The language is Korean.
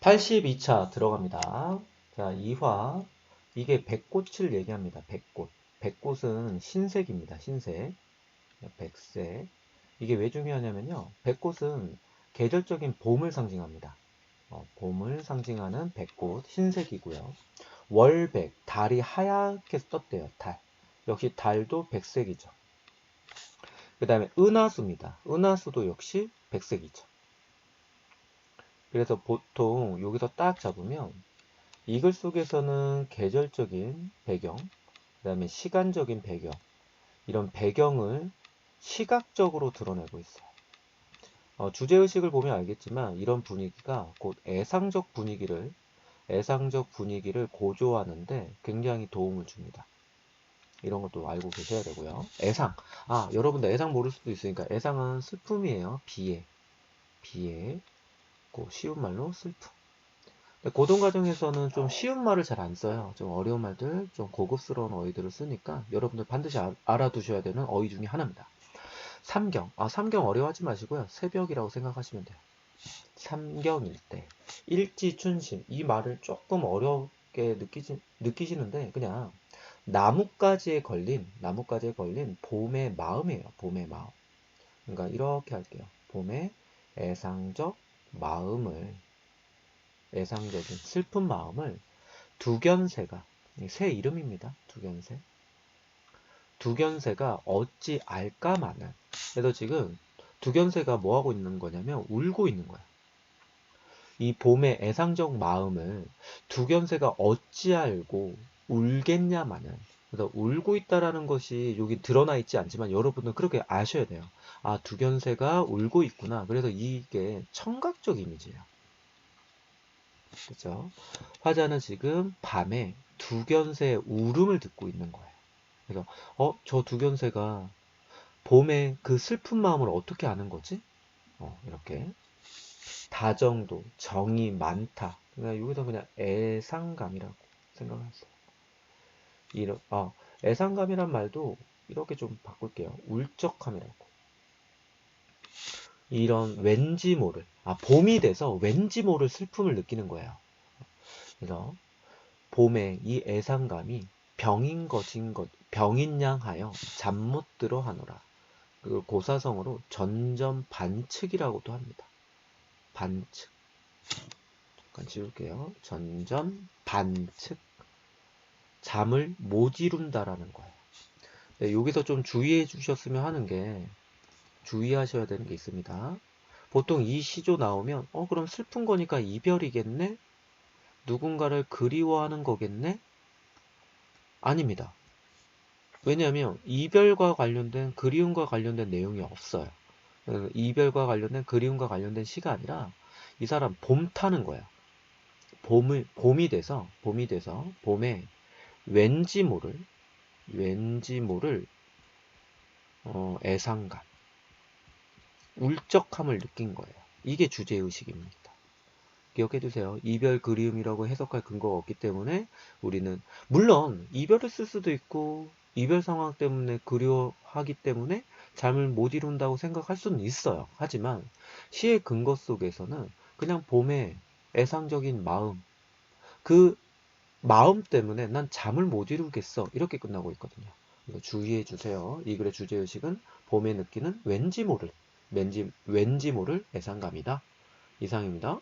82차 들어갑니다. 자, 2화. 이게 백꽃을 얘기합니다. 백꽃. 백꽃은 흰색입니다. 흰색. 백색. 이게 왜 중요하냐면요. 백꽃은 계절적인 봄을 상징합니다. 어, 봄을 상징하는 백꽃, 흰색이고요. 월백, 달이 하얗게 떴대요. 달. 역시 달도 백색이죠. 그 다음에 은하수입니다. 은하수도 역시 백색이죠. 그래서 보통 여기서 딱 잡으면 이 글 속에서는 계절적인 배경, 그 다음에 시간적인 배경, 이런 배경을 시각적으로 드러내고 있어요. 어, 주제의식을 보면 알겠지만 이런 분위기가 곧 애상적 분위기를 애상적 분위기를 고조하는데 굉장히 도움을 줍니다. 이런 것도 알고 계셔야 되고요. 애상. 아, 여러분들 애상 모를 수도 있으니까 애상은 슬픔이에요. 비애. 비애. 고 쉬운 말로 슬픔. 고등 과정에서는 좀 쉬운 말을 잘 안 써요. 좀 어려운 말들, 좀 고급스러운 어휘들을 쓰니까 여러분들 반드시 아, 알아두셔야 되는 어휘 중에 하나입니다. 삼경. 아, 삼경 어려워하지 마시고요. 새벽이라고 생각하시면 돼요. 삼경일 때. 일지춘심. 이 말을 조금 어렵게 느끼시, 느끼시는데 그냥 나뭇가지에 걸린, 나뭇가지에 걸린 봄의 마음이에요. 봄의 마음. 그러니까 이렇게 할게요. 봄의 애상적 마음을 애상적인 슬픈 마음을 두견새가 새 이름입니다. 두견새. 두견새가 어찌 알까 마는 그래서 지금 두견새가 뭐 하고 있는 거냐면 울고 있는 거야. 이 봄의 애상적 마음을 두견새가 어찌 알고 울겠냐 마는 그래서 울고 있다라는 것이 여기 드러나 있지 않지만 여러분은 그렇게 아셔야 돼요. 아, 두견새가 울고 있구나. 그래서 이게 청각적 이미지예요. 그죠? 화자는 지금 밤에 두견새의 울음을 듣고 있는 거예요. 그래서 어, 저 두견새가 봄에 그 슬픈 마음을 어떻게 아는 거지? 어, 이렇게 다정도, 정이 많다. 그러니까 여기서 그냥 애상감이라고 생각하세요. 이런 아, 애상감이란 말도 이렇게 좀 바꿀게요. 울적함이라고. 이런 왠지 모를 아 봄이 돼서 왠지 모를 슬픔을 느끼는 거예요. 그래서 봄에 이 애상감이 병인 것인 것 병인양하여 잠 못 들어 하노라. 그 고사성어로 전전 반측이라고도 합니다. 반측. 잠깐 지울게요. 전전 반측. 잠을 못 이룬다라는 거예요. 네, 여기서 좀 주의해 주셨으면 하는 게 주의하셔야 되는 게 있습니다. 보통 이 시조 나오면 어 그럼 슬픈 거니까 이별이겠네? 누군가를 그리워하는 거겠네? 아닙니다. 왜냐하면 이별과 관련된 그리움과 관련된 내용이 없어요. 이별과 관련된 그리움과 관련된 시가 아니라 이 사람 봄 타는 거야. 봄을 봄이 돼서 봄이 돼서 봄에 왠지 모를 왠지 모를 어, 애상감, 울적함을 느낀 거예요. 이게 주제의식입니다. 기억해 두세요. 이별 그리움이라고 해석할 근거가 없기 때문에 우리는 물론 이별을 쓸 수도 있고 이별 상황 때문에 그리워하기 때문에 잠을 못 이룬다고 생각할 수는 있어요. 하지만 시의 근거 속에서는 그냥 봄의 애상적인 마음 그 마음 때문에 난 잠을 못 이루겠어. 이렇게 끝나고 있거든요. 주의해 주세요. 이 글의 주제의식은 봄에 느끼는 왠지 모를, 왠지, 왠지 모를 애상감이다. 이상입니다.